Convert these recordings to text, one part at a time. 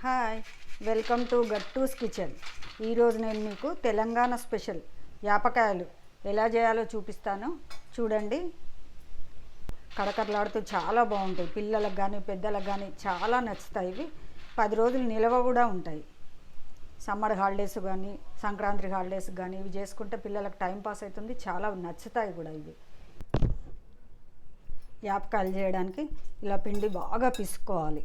Hi welcome to Gattus kitchen. ఈరోజు నేను మీకు తెలంగాణ స్పెషల్ యాపకాయలు ఎలా చేయాలో చూపిస్తాను. చూడండి. కడకరలాడుతూ చాలా బాగుంటాయి. పిల్లలకు కానీ పెద్దలకు కానీ చాలా నచ్చుతాయి ఇవి. పది రోజులు నిల్వ కూడా ఉంటాయి. సమ్మర్ హాలిడేస్ కానీ సంక్రాంతి హాలిడేస్ కానీ ఇవి చేసుకుంటే పిల్లలకు టైం పాస్ అవుతుంది. చాలా నచ్చుతాయి కూడా ఇవి. యాపకాయలు చేయడానికి ఇలా పిండి బాగా పిసుకోవాలి.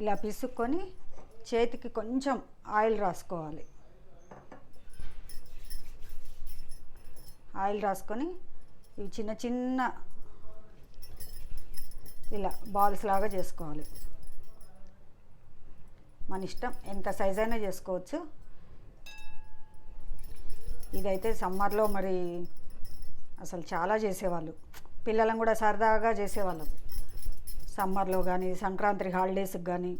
ఇలా పిసుక్కొని చేతికి కొంచెం ఆయిల్ రాసుకోవాలి. ఆయిల్ రాసుకొని ఇవి చిన్న చిన్న ఇలా బాల్స్ లాగా చేసుకోవాలి. మన ఇష్టం ఎంత సైజ్ అయినా చేసుకోవచ్చు. ఇదైతే సమ్మర్లో మరి అసలు చాలా చేసేవాళ్ళు. పిల్లలను కూడా సరదాగా చేసేవాళ్ళం. సమ్మర్లో కానీ సంక్రాంతి హాలిడేస్కి కానీ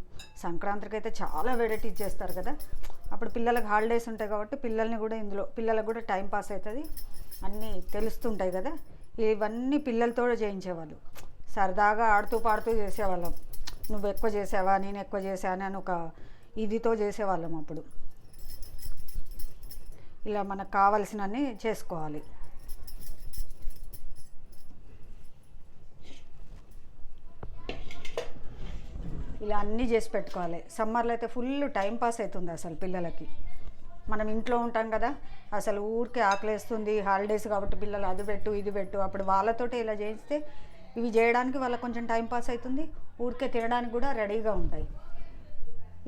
సంక్రాంతికి అయితే చాలా వెరైటీస్ చేస్తారు కదా. అప్పుడు పిల్లలకు హాలిడేస్ ఉంటాయి కాబట్టి పిల్లల్ని కూడా ఇందులో పిల్లలకు కూడా టైం పాస్ అవుతుంది. అన్నీ తెలుస్తుంటాయి కదా. ఇవన్నీ పిల్లలతో చేయించేవాళ్ళు. సరదాగా ఆడుతూ పాడుతూ చేసేవాళ్ళం. నువ్వు ఎక్కువ చేసావా? నేను ఎక్కువ చేశాను అని ఒక ఇదితో చేసేవాళ్ళం అప్పుడు. ఇలా మనకు కావలసినన్ని చేసుకోవాలి. ఇలా అన్నీ చేసి పెట్టుకోవాలి. సమ్మర్లో అయితే ఫుల్ టైం పాస్ అవుతుంది అసలు పిల్లలకి. మనం ఇంట్లో ఉంటాం కదా అసలు ఊరికే ఆకలేస్తుంది హాలిడేస్ కాబట్టి పిల్లలు అది పెట్టు ఇది పెట్టు అప్పుడు వాళ్ళతోటి ఇలా చేస్తే ఇవి చేయడానికి వాళ్ళకి కొంచెం టైం పాస్ అవుతుంది ఊరికే తినడానికి కూడా రెడీగా ఉంటాయి.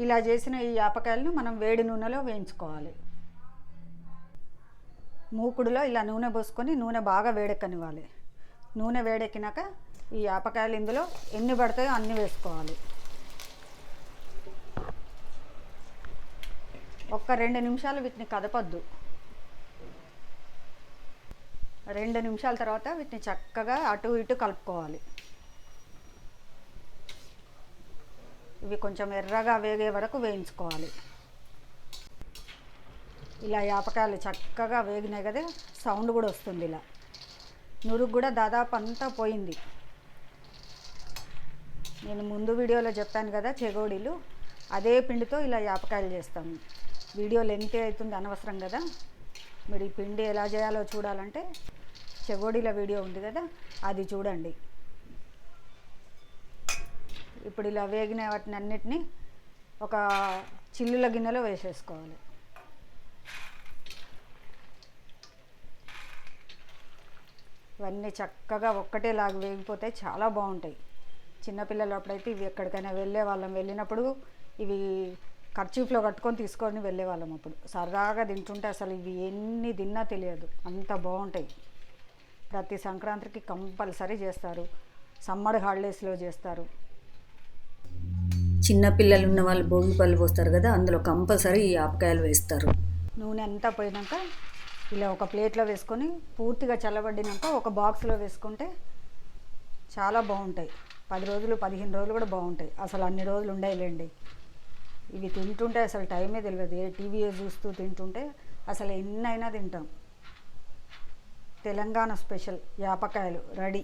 ఇలా చేసిన ఈ యాపకాయలను మనం వేడి నూనెలో వేయించుకోవాలి. మూకుడులో ఇలా నూనె పోసుకొని నూనె బాగా వేడెక్కనివ్వాలి. నూనె వేడెక్కినాక ఈ యాపకాయలు ఇందులో ఎన్ని పడతాయో అన్ని వేసుకోవాలి. ఒక్క రెండు నిమిషాలు వీటిని కదపద్దు. రెండు నిమిషాల తర్వాత వీటిని చక్కగా అటు ఇటు కలుపుకోవాలి. ఇవి కొంచెం ఎర్రగా వేగే వరకు వేయించుకోవాలి. ఇలా యాపకాయలు చక్కగా వేగినాయి కదా సౌండ్ కూడా వస్తుంది ఇలా. నురుగు కూడా దాదాపు అంతా పోయింది. నేను ముందు వీడియోలో చెప్పాను కదా చెగోడీలు. అదే పిండితో ఇలా యాపకాయలు చేస్తాము వీడియో లెంత్ అవుతుంది అనవసరం కదా? మీరు ఈ పిండి ఎలా చేయాలో చూడాలంటే చెగోడీల వీడియో ఉంది కదా అది చూడండి. ఇప్పుడు ఇలా వేగిన వాటిని అన్నిటినీ ఒక చిల్లుల గిన్నెలో వేసేసుకోవాలి. ఇవన్నీ చక్కగా ఒక్కటేలాగా వేగిపోతే చాలా బాగుంటాయి. చిన్నపిల్లలు అప్పుడైతే ఇవి ఎక్కడికైనా వెళ్ళే వాళ్ళం వెళ్ళినప్పుడు ఇవి ఖర్చీఫ్లో కట్టుకొని తీసుకొని వెళ్ళే వాళ్ళం అప్పుడు. సరదాగా తింటుంటే అసలు ఇవి ఎన్ని తిన్నా తెలియదు. అంత బాగుంటాయి. ప్రతి సంక్రాంతికి కంపల్సరీ చేస్తారు. సమ్మర్ హాలిడేస్లో చేస్తారు. చిన్న పిల్లలు ఉన్న వాళ్ళు భోగి పళ్ళు పోస్తారు కదా అందులో కంపల్సరీ ఈ ఆపకాయలు వేస్తారు. నూనె అంతా పోయినాక ఇలా ఒక ప్లేట్లో వేసుకొని పూర్తిగా చల్లబడినాక ఒక బాక్స్లో వేసుకుంటే చాలా బాగుంటాయి. పది రోజులు పదిహేను రోజులు కూడా బాగుంటాయి. అసలు అన్ని రోజులు ఉండేలేండి. ఇవి తింటుంటే అసలు టైమే తెలియదు. ఏ టీవీ చూస్తూ తింటుంటే అసలు ఎన్నైనా తింటాం. తెలంగాణ స్పెషల్ యాపకాయలు రెడీ.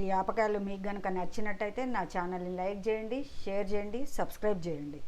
ఈ యాపకాయలు మీకు కనుక నచ్చినట్టయితే నా ఛానల్ని లైక్ చేయండి షేర్ చేయండి సబ్స్క్రైబ్ చేయండి.